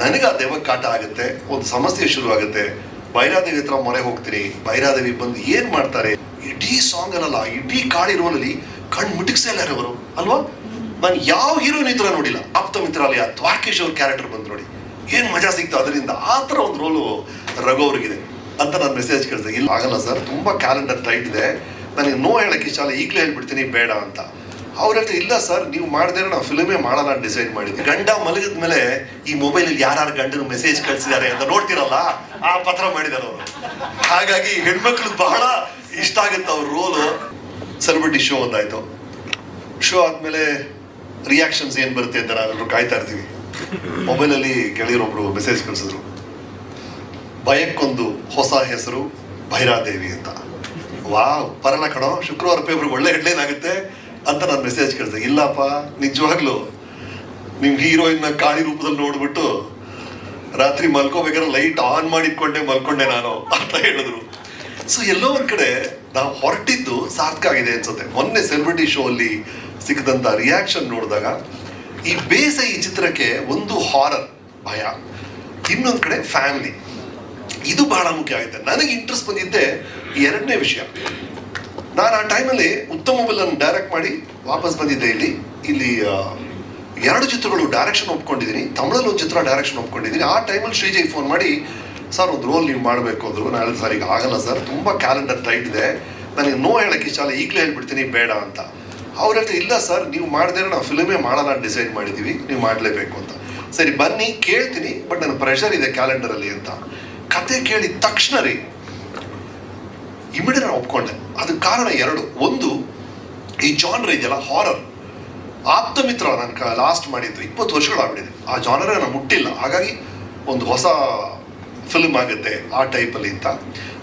ನನಗೆ ಆ ದೆವ್ವ ಕಾಟ ಆಗುತ್ತೆ, ಒಂದು ಸಮಸ್ಯೆ ಶುರು ಆಗುತ್ತೆ ಬೈರಾದೇವಿ ಹತ್ರ ಮೊರೆ ಹೋಗ್ತೀನಿ ಭೈರಾದೇವಿ ಬಂದು ಏನ್ ಮಾಡ್ತಾರೆ? ಇಡೀ ಸಾಂಗ್ ಅಲ್ಲ ಇಡೀ ಕಾಡಿ ರೋಲಲ್ಲಿ ಕಣ್ ಮುಟಿಕ್ಸೇ ಅವರು, ಅಲ್ವಾ? ನಾನು ಯಾವ ಹೀರೋನ್ ಇದ್ರ ನೋಡಿಲ್ಲ. ಆಪ್ತ ಮಿತ್ರಾಲಯ ದ್ವಾರಕೇಶ್ ಅವ್ರ ಕ್ಯಾರೆಕ್ಟರ್ ಬಂದು ನೋಡಿ. ಏನ್ ಮಜಾ ಸಿಗ್ತಾ ಅದರಿಂದ ಆ ಥರ ಒಂದು ರೋಲು ರಘು ಅವ್ರಿಗಿದೆ. ಅಂತ ನಾನು ಮೆಸೇಜ್ ಕಳಿಸಿದೆ ಇಲ್ಲ, ಆಗಲ್ಲ ಸರ್ ತುಂಬಾ ಕ್ಯಾಲೆಂಡರ್ ಟೈಟ್ ಇದೆ. ನನಗೆ ನೋ ಹೇಳಕ್ಕೆ ಇಷ್ಟ ಈಗ್ಲೇ ಈಗಲೇ ಹೇಳ್ಬಿಡ್ತೀನಿ, ಬೇಡ ಅಂತ. ಅವ್ರ ಹೇಳ್ತಾರೆ ಇಲ್ಲ ಸರ್, ನೀವು ಮಾಡಿದ್ರೆ ನಾವು ಫಿಲ್ಮೇ ಅಂತ ಡಿಸೈಡ್ ಮಾಡಿದ್ವಿ. ಗಂಡ ಮಲಗಿದ ಮೇಲೆ ಈ ಮೊಬೈಲಲ್ಲಿ ಯಾರು ಗಂಡನ ಮೆಸೇಜ್ ಕಳಿಸಿದ್ದಾರೆ ಅಂತ ನೋಡ್ತಿರಲ್ಲ, ಆ ಪತ್ರ ಮಾಡಿದ್ದಾರೆ ಅವರು. ಹಾಗಾಗಿ ಹೆಣ್ಮಕ್ಳು ಬಹಳ ಇಷ್ಟ ಆಗುತ್ತೆ ಅವ್ರ ರೋಲು ಸೆಲೆಬ್ರಿಟಿ ಶೋ ಒಂದಾಯ್ತು. ಶೋ ಆದ್ಮೇಲೆ ರಿಯಾಕ್ಷನ್ಸ್ ಏನು ಬರುತ್ತೆ ಅಂತ ನಾವೆಲ್ಲರೂ ಕಾಯ್ತಾ ಇರ್ತೀವಿ. ಮೊಬೈಲಲ್ಲಿ ಗೆಳೆಯರೊಬ್ರು ಮೆಸೇಜ್ ಕಳಿಸಿದ್ರು. ಭಯಕ್ಕೊಂದು ಹೊಸ ಹೆಸರು ಭೈರಾದೇವಿ ಅಂತ. ವಾ ಬರಲ್ಲ ಕಣೋ, ಶುಕ್ರವಾರ ಪೇಪರ್ ಒಳ್ಳೆ ಹೆಡ್ಲೈನ್ ಆಗುತ್ತೆ. ಅಂತ ನಾನು ಮೆಸೇಜ್ ಕಳಿಸಿದೆ. ಇಲ್ಲಪ್ಪ, ನಿಜವಾಗ್ಲು ನಿಮ್ ಹೀರೋಯಿನ್ ಕಾಳಿ ರೂಪದಲ್ಲಿ ನೋಡ್ಬಿಟ್ಟು ರಾತ್ರಿ ಮಲ್ಕೋಬೇಕಾದ್ರೆ ಲೈಟ್ ಆನ್ ಮಾಡಿಟ್ಕೊಂಡೆ ಮಲ್ಕೊಂಡೆ ನಾನು ಅಂತ ಹೇಳಿದ್ರು. ಸೊ ಎಲ್ಲೋ ಒಂದ್ ಕಡೆ ನಾವು ಹೊರಟಿದ್ದು ಸಾರ್ಥಕ ಆಗಿದೆ ಅನ್ಸುತ್ತೆ. ಮೊನ್ನೆ ಸೆಲೆಬ್ರಿಟಿ ಶೋ ಅಲ್ಲಿ ಸಿಕ್ಕದಂತ ರಿಯಾಕ್ಷನ್ ನೋಡಿದಾಗ ಈ ಬೇಸ ಈ ಚಿತ್ರಕ್ಕೆ ಒಂದು ಹಾರರ್ ಭಯ, ಇನ್ನೊಂದ್ ಕಡೆ ಫ್ಯಾಮಿಲಿ ಇದು ಬಹಳ ಮುಖ್ಯ ಆಗುತ್ತೆ. ನನಗೆ ಇಂಟ್ರೆಸ್ಟ್ ಬಂದಿದ್ದೆ ಎರಡನೇ ವಿಷಯ. ನಾನು ಆ ಟೈಮಲ್ಲಿ ಉತ್ತಮ ಮೊಬೈಲನ್ನು ಡೈರೆಕ್ಟ್ ಮಾಡಿ ವಾಪಸ್ ಬಂದಿದ್ದೆ ಇಲ್ಲಿ. ಇಲ್ಲಿ ಎರಡು ಚಿತ್ರಗಳು ಡೈರೆಕ್ಷನ್ ಒಪ್ಕೊಂಡಿದ್ದೀನಿ. ತಮಿಳಲ್ಲಿ ಒಂದು ಚಿತ್ರ ಡೈರೆಕ್ಷನ್ ಒಪ್ಕೊಂಡಿದ್ದೀನಿ. ಆ ಟೈಮಲ್ಲಿ ಶ್ರೀಜಯ್ ಫೋನ್ ಮಾಡಿ, ಸರ್, ಒಂದು ರೋಲ್ ನೀವು ಮಾಡಬೇಕು ಅಂದ್ರು. ನಾನು ಸರ್, ಈಗ ಆಗಲ್ಲ, ಸರ್. ತುಂಬ ಕ್ಯಾಲೆಂಡರ್ ಟೈಟ್ ಇದೆ. ನನಗೆ ನೋ ಹೇಳಕ್ಕೆ ಇಷ್ಟ ಅಲ್ಲ ಈಗಲೇ ಹೇಳ್ಬಿಡ್ತೀನಿ, ಬೇಡ ಅಂತ. ಅವ್ರು ಹೇಳ್ತಾರೆ ಇಲ್ಲ, ಸರ್. ನೀವು ಮಾಡಿದ್ರೆ ನಾವು ಫಿಲ್ಮೇ ಮಾಡೋಣ ಡಿಸೈಡ್ ಮಾಡಿದ್ದೀವಿ ನೀವು ಮಾಡಲೇಬೇಕು ಅಂತ. ಸರಿ, ಬನ್ನಿ, ಕೇಳ್ತೀನಿ, ಬಟ್ ನನ್ನ ಪ್ರೆಷರ್ ಇದೆ ಕ್ಯಾಲೆಂಡರಲ್ಲಿ ಅಂತ. ಕತೆ ಕೇಳಿದ ತಕ್ಷಣ ರೀ ಇಮಿಡಿಯೇಟ್ ಒಪ್ಕೊಂಡೆ. ಅದಕ್ಕೆ ಕಾರಣ ಎರಡು. ಒಂದು, ಈ ಜಾನರ್ ಇದೆಯಲ್ಲ ಹಾರರ್ ಆಪ್ತ ಮಿತ್ರ ನಾನು ಲಾಸ್ಟ್ ಮಾಡಿದ್ದು. ಇಪ್ಪತ್ತು ವರ್ಷಗಳಾಗ್ಬಿಟ್ಟಿದೆ ಆ ಜಾನರ್ ನಾನು ಮುಟ್ಟಿಲ್ಲ. ಹಾಗಾಗಿ ಒಂದು ಹೊಸ ಫಿಲ್ಮ್ ಆಗುತ್ತೆ ಆ ಟೈಪಲ್ಲಿ ಅಂತ.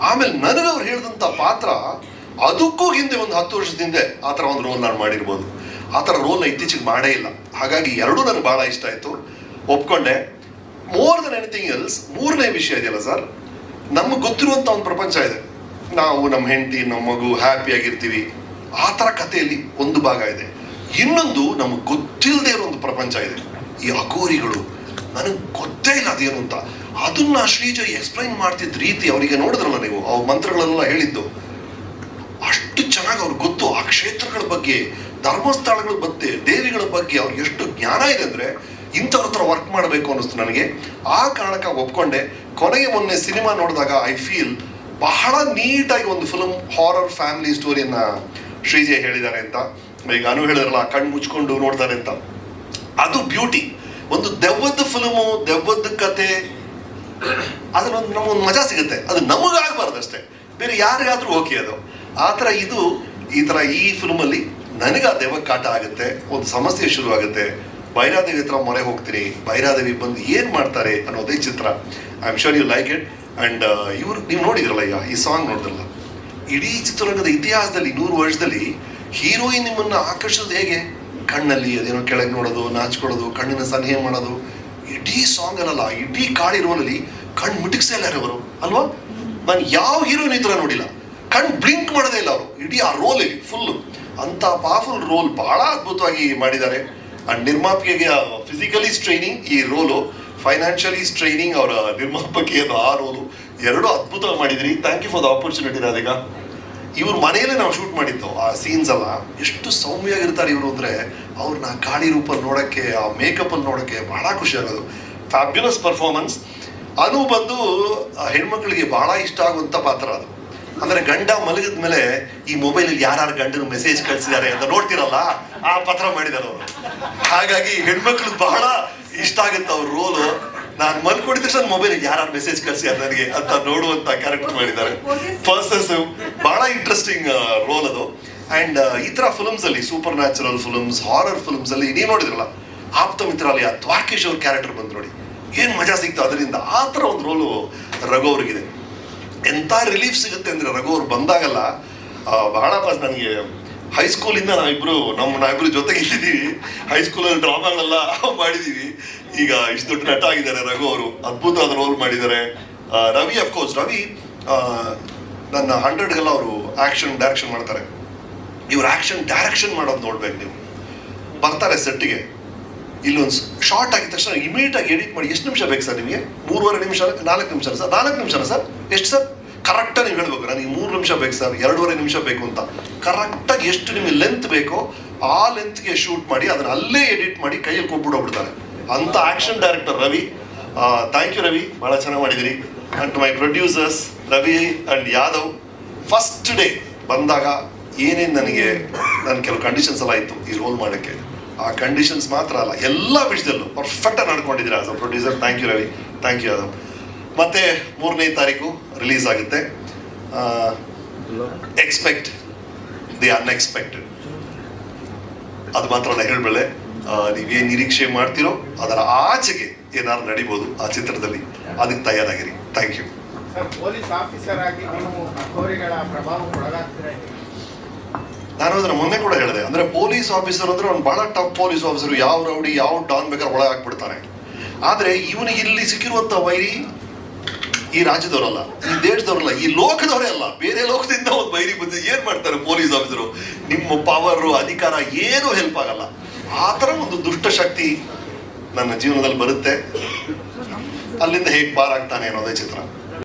ಆಮೇಲೆ ಅವ್ರು ಹೇಳಿದಂಥ ಪಾತ್ರ, ಅದಕ್ಕೂ ಹಿಂದೆ ಒಂದು ಹತ್ತು ವರ್ಷದ ಹಿಂದೆ ಆ ಥರ ಒಂದು ರೋಲ್ ನಾನು ಮಾಡಿರ್ಬೋದು. ಆ ಥರ ರೋಲ್ನ ಇತ್ತೀಚೆಗೆ ಮಾಡೇ ಇಲ್ಲ. ಹಾಗಾಗಿ ಎರಡೂ ನನಗೆ ಭಾಳ ಇಷ್ಟ ಆಯಿತು. ಒಪ್ಕೊಂಡೆ. ಮೋರ್ ದನ್ ಎನಿಥಿಂಗ್ ಎಲ್ಸ್ ಮೂರನೇ ವಿಷಯ ಇದೆಯಲ್ಲ ಸರ್, ನಮಗೆ ಗೊತ್ತಿರುವಂಥ ಒಂದು ಪ್ರಪಂಚ ಇದೆ. ನಾವು ನಮ್ಮ ಹೆಂಡತಿ, ನಮ್ಮ ಮಗು ಹ್ಯಾಪಿಯಾಗಿರ್ತೀವಿ ಆ ಥರ ಕಥೆಯಲ್ಲಿ ಒಂದು ಭಾಗ ಇದೆ. ಇನ್ನೊಂದು ನಮಗೆ ಗೊತ್ತಿಲ್ಲದೆ ಇರೋ ಒಂದು ಪ್ರಪಂಚ ಇದೆ. ಈ ಅಘೋರಿಗಳು, ನನಗೆ ಗೊತ್ತೇ ಇಲ್ಲ ಅದೇನು ಅಂತ. ಅದನ್ನ ಶ್ರೀಜ ಎಕ್ಸ್ಪ್ಲೈನ್ ಮಾಡ್ತಿದ್ದ ರೀತಿ ಅವರಿಗೆ ನೋಡಿದ್ರಲ್ಲ ನೀವು ಅವ್ರ ಮಂತ್ರಗಳನ್ನೆಲ್ಲ ಹೇಳಿದ್ದು. ಅಷ್ಟು ಚೆನ್ನಾಗಿ ಅವ್ರಿಗೆ ಗೊತ್ತು. ಆ ಕ್ಷೇತ್ರಗಳ ಬಗ್ಗೆ, ಧರ್ಮಸ್ಥಳಗಳ ಬಗ್ಗೆ, ದೇವಿಗಳ ಬಗ್ಗೆ ಅವ್ರಿಗೆ ಎಷ್ಟು ಜ್ಞಾನ ಇದೆ ಅಂದರೆ ಇಂಥವ್ರ ಹತ್ರ ವರ್ಕ್ ಮಾಡಬೇಕು ಅನ್ನಿಸ್ತು ನನಗೆ. ಆ ಕಾರಣಕ್ಕೆ ಒಪ್ಕೊಂಡೆ. ಕೊನೆಗೆ ಮೊನ್ನೆ ಸಿನಿಮಾ ನೋಡಿದಾಗ ಐ ಫೀಲ್ ಬಹಳ ನೀಟಾಗಿ ಒಂದು ಫಿಲಮ್ ಹಾರರ್ ಫ್ಯಾಮಿಲಿ ಸ್ಟೋರಿಯನ್ನ ಶ್ರೀಜಯ್ ಹೇಳಿದ್ದಾರೆ ಅಂತ. ಈಗ ಅನು ಹೇಳಿದ್ರಲ್ಲ, ಕಣ್ಣು ಮುಚ್ಕೊಂಡು ನೋಡ್ತಾರೆ ಅಂತ. ಅದು ಬ್ಯೂಟಿ ಒಂದು ದೆವ್ವದ ಫಿಲಮು ದೆವ್ವದ ಕತೆ, ಅದನ್ನೊಂದು ನಮಗೊಂದು ಮಜಾ ಸಿಗುತ್ತೆ. ಅದು ನಮಗಾಗಬಾರ್ದು ಅಷ್ಟೇ. ಬೇರೆ ಯಾರಿಗಾದ್ರೂ ಓಕೆ ಅದು. ಆ ಥರ ಇದು, ಈ ಥರ ಈ ಫಿಲ್ಮಲ್ಲಿ ನನಗೆ ಆ ದೆವ್ವ ಕಾಟ ಆಗುತ್ತೆ, ಒಂದು ಸಮಸ್ಯೆ ಶುರುವಾಗುತ್ತೆ ಬೈರಾದೇವಿ ಹತ್ರ ಮೊರೆ ಹೋಗ್ತೀನಿ ಭೈರಾದೇವಿ ಬಂದು ಏನು ಮಾಡ್ತಾರೆ ಅನ್ನೋದೇ ಚಿತ್ರ. I am sure you like it and ಇವರು, ನೀವು ನೋಡಿದ್ರಲ್ಲ ಈಗ ಈ ಸಾಂಗ್ ನೋಡಿದ್ರಲ್ಲ? ಇಡೀ ಚಿತ್ರರಂಗದ ಇತಿಹಾಸದಲ್ಲಿ, ನೂರು ವರ್ಷದಲ್ಲಿ ಹೀರೋಯಿನ್ ನಿಮ್ಮನ್ನು ಆಕರ್ಷಿಸೋದು ಹೇಗೆ? ಕಣ್ಣಲ್ಲಿ ಅದೇನೋ ಕೆಳಗೆ ನೋಡೋದು ನಾಚ್ಕೊಳ್ಳೋದು ಕಣ್ಣಿನ ಸನ್ಹೆ ಮಾಡೋದು. ಇಡೀ ಸಾಂಗ್ ಅಲ್ಲಲ್ಲ ಇಡೀ ಕಾಡಿ ರೋಲಲ್ಲಿ ಕಣ್ಣು ಮುಟಿಕ್ಸೇ ಇಲ್ಲ ಅವರು. ಅಲ್ವಾ? ನಾನು ಯಾವ ಹೀರೋಯಿನ್ ಈ ನೋಡಿಲ್ಲ. ಕಣ್ಣು ಬ್ಲಿಂಕ್ ಮಾಡೋದೇ ಇಲ್ಲ ಅವರು. ಇಡೀ ಆ ರೋಲಲ್ಲಿ ಫುಲ್ಲು ಅಂತ ಪವರ್ಫುಲ್ ರೋಲ್ ಬಹಳ ಅದ್ಭುತವಾಗಿ ಮಾಡಿದ್ದಾರೆ. ಅಂಡ್ ನಿರ್ಮಾಪಕಿಗೆ ಫಿಸಿಕಲಿ ಸ್ಟ್ರೈನಿಂಗ್ ಈ ರೋಲು ಫೈನಾನ್ಷಿಯಲಿ ಸ್ಟ್ರೈನಿಂಗ್ ಅವರ ನಿರ್ಮಾಪಕಿಯನ್ನು ಆರೋದು ಎರಡು ಅದ್ಭುತ ಮಾಡಿದ್ರಿ. Thank you for the opportunity Radhika. ಇವ್ರ ಮನೆಯಲ್ಲೇ ನಾವು ಶೂಟ್ ಮಾಡಿದ್ದು ಆ ಸೀನ್ಸ್ ಎಲ್ಲ. ಎಷ್ಟು ಸೌಮ್ಯಾಗಿರ್ತಾರೆ ಇವರು ಅಂದರೆ ಅವ್ರನ್ನ ಗಾಳಿ ರೂಪಲ್ಲಿ ನೋಡೋಕ್ಕೆ, ಆ ಮೇಕಪ್ಪಲ್ಲಿ ನೋಡೋಕ್ಕೆ ಬಹಳ ಖುಷಿ ಆಗೋದು. ಫ್ಯಾಬ್ಯುಲಸ್ ಪರ್ಫಾರ್ಮೆನ್ಸ್ ಅನು ಬಂದು ಹೆಣ್ಮಕ್ಳಿಗೆ ಬಹಳ ಇಷ್ಟ ಆಗುವಂಥ ಪಾತ್ರ ಅದು. ಅಂದರೆ ಗಂಡ ಮಲಗಿದ ಮೇಲೆ ಈ ಮೊಬೈಲಲ್ಲಿ ಯಾರ್ಯಾರು ಗಂಡನ ಮೆಸೇಜ್ ಕಳಿಸಿದ್ದಾರೆ ಅಂತ ನೋಡ್ತಿರಲ್ಲ, ಆ ಪಾತ್ರ ಮಾಡಿದ್ದಾರೆ ಅವರು. ಹಾಗಾಗಿ ಹೆಣ್ಮಕ್ಳು ಬಹಳ ಇಷ್ಟ ಆಗುತ್ತೆ ಅವ್ರ ರೋಲು ನಾನು ಮಲ್ಕೊಂಡಿದ ತಕ್ಷಣ ಮೊಬೈಲ್ ಯಾರು ಮೆಸೇಜ್ ಕಳಿಸ್ಯಾರ ನನಗೆ ಅಂತ ನೋಡುವಂತ ಕ್ಯಾರೆಕ್ಟರ್ ಮಾಡಿದ್ದಾರೆ. ಪರ್ಸೆಸಿವ್ ಬಹಳ ಇಂಟ್ರೆಸ್ಟಿಂಗ್ ರೋಲ್ ಅದು. ಅಂಡ್ ಈ ತರ ಫಿಲ್ಮ್ಸ್ ಅಲ್ಲಿ supernatural films horror films ಅಲ್ಲಿ, ನೀವು ನೋಡಿದ್ರಲ್ಲ, ಆಪ್ತ ಮಿತ್ರಾಲಯ ದ್ವಾರಕೇಶ್ ಅವ್ರ ಕ್ಯಾರೆಕ್ಟರ್ ಬಂದು ನೋಡಿ. ಏನ್ ಮಜಾ ಸಿಗ್ತು ಅದರಿಂದ? ಆ ಥರ ಒಂದು ರೋಲು ರಘು ಅವ್ರಿಗಿದೆ. ಎಂಥ ರಿಲೀಫ್ ಸಿಗುತ್ತೆ ಅಂದ್ರೆ ರಘು ಅವ್ರು ಬಂದಾಗಲ್ಲ ಬಹಳ ಬಹಳ ನನಗೆ ಹೈಸ್ಕೂಲಿಂದ ನಾವಿಬ್ರು ನಮ್ಮ ನಾವಿಬ್ರು ಜೊತೆಗೆ ಇದ್ದೀವಿ ಹೈಸ್ಕೂಲಲ್ಲಿ ಡ್ರಾಮಾಗಳೆಲ್ಲ ಮಾಡಿದೀವಿ. ಈಗ ಇಷ್ಟು ದೊಡ್ಡ ನಟ ಆಗಿದ್ದಾರೆ ರಘು ಅವರು. ಅದ್ಭುತವಾದ ರೋಲ್ ಮಾಡಿದ್ದಾರೆ. ರವಿ ಅಫ್ಕೋರ್ಸ್ ರವಿ ನನ್ನ ಹಂಡ್ರೆಡ್ಗೆಲ್ಲ ಅವರು ಆಕ್ಷನ್ ಡೈರೆಕ್ಷನ್ ಮಾಡ್ತಾರೆ. ಇವ್ರು ಆಕ್ಷನ್ ಡೈರೆಕ್ಷನ್ ಮಾಡೋದು ನೋಡ್ಬೇಕು ನೀವು. ಬರ್ತಾರೆ ಸೆಟ್ಟಿಗೆ. ಇಲ್ಲೊಂದು ಶಾರ್ಟ್ ಆಗಿದ ತಕ್ಷಣ ಇಮಿಡಿಯೇಟ್ ಆಗಿ ಎಡಿಟ್ ಮಾಡಿ. ಎಷ್ಟು ನಿಮಿಷ ಬೇಕು ಸರ್ ನಿಮಗೆ? ಮೂರುವರೆ ನಿಮಿಷ, ನಾಲ್ಕು ನಿಮಿಷ ಸರ್? ನಾಲ್ಕು ನಿಮಿಷನ ಸರ್? ಎಷ್ಟು ಸರ್? ಕರೆಕ್ಟಾಗಿ ನೀವು ಹೇಳ್ಬೇಕು. ನನಗೆ ಮೂರು ನಿಮಿಷ ಬೇಕು ಸರ್ ಎರಡೂವರೆ ನಿಮಿಷ ಬೇಕು ಅಂತ. ಕರೆಕ್ಟಾಗಿ ಎಷ್ಟು ನಿಮಗೆ ಲೆಂತ್ ಬೇಕೋ ಆ ಲೆಂತ್ಗೆ ಶೂಟ್ ಮಾಡಿ ಅದನ್ನ ಅಲ್ಲೇ ಎಡಿಟ್ ಮಾಡಿ ಕೈಯಲ್ಲಿ ಕೊಟ್ಬಿಡೋಗ್ಬಿಡ್ತಾರೆ ಅಂತ action director Ravi. Thank you Ravi. ಭಾಳ ಚೆನ್ನಾಗಿ ಮಾಡಿದಿರಿ. And my producers Ravi and Yadav first day ಬಂದಾಗ ಏನೇನು ನನಗೆ ನನ್ನ ಕೆಲವು ಕಂಡೀಷನ್ಸ್ ಎಲ್ಲ ಇತ್ತು ಈ ರೋಲ್ ಮಾಡೋಕ್ಕೆ. ಆ ಕಂಡೀಷನ್ಸ್ ಮಾತ್ರ ಅಲ್ಲ, ಎಲ್ಲ ವಿಷಯದಲ್ಲೂ ಪರ್ಫೆಕ್ಟಾಗಿ ನಡ್ಕೊಂಡಿದ್ದೀರಾ as a producer thank you Ravi. Thank you Yadav. ಮತ್ತೆ ಮೂರನೇ ತಾರೀಕು ರಿಲೀಸ್ ಆಗುತ್ತೆ. ಎಕ್ಸ್ಪೆಕ್ಟ್ ದಿ ಅನ್ಎಕ್ಸ್ಪೆಕ್ಟೆಡ್ ಅದು ಮಾತ್ರ ನಾನು ಹೇಳಬಲ್ಲೆ ನೀವೇನು ನಿರೀಕ್ಷೆ ಮಾಡ್ತೀರೋ ಅದರ ಆಚೆಗೆ ಏನಾದ್ರು ನಡಿಬೋದು ಆ ಚಿತ್ರದಲ್ಲಿ. ಅದಕ್ಕೆ ತಯಾರಾಗಿರಿ. ಥ್ಯಾಂಕ್ ಯು ನಾನು ಅದನ್ನ ಮೊನ್ನೆ ಕೂಡ ಹೇಳಿದೆ. ಅಂದ್ರೆ ಪೊಲೀಸ್ ಆಫೀಸರ್ ಅಂದ್ರೆ ಅವ್ನು ಬಹಳ ಟಫ್ ಪೊಲೀಸ್ ಆಫೀಸರ್. ಯಾವ ರೌಡಿ ಯಾವ ಡಾನ್ ಬೇಕಾದ್ರೆ ಒಳಗೆ ಹಾಕ್ಬಿಡ್ತಾನೆ ಆದ್ರೆ ಇವನಿಗೆ ಇಲ್ಲಿ ಸಿಕ್ಕಿರುವಂತ ವೈರಿ ಈ ರಾಜ್ಯದವರಲ್ಲ, ಈ ದೇಶದವರಲ್ಲ, ಈ ಲೋಕದವರೇ ಅಲ್ಲ. ಬೇರೆ ಲೋಕದಿಂದ ಒಂದು ವೈರಿ ಬಂದು ಏನ್ ಮಾಡ್ತಾರೆ ಪೊಲೀಸ್ ಆಫೀಸರು? ನಿಮ್ಮ ಪವರ್ ಅಧಿಕಾರ ಏನು ಹೆಲ್ಪ್ ಆಗಲ್ಲ. ಆ ಥರ ಒಂದು ದುಷ್ಟ ಶಕ್ತಿ ನನ್ನ ಜೀವನದಲ್ಲಿ ಬರುತ್ತೆ. ಅಲ್ಲಿಂದ ಹೇಗೆ ಪಾರಾಗ್ತಾನೆ ಅನ್ನೋದೇ ಚಿತ್ರ.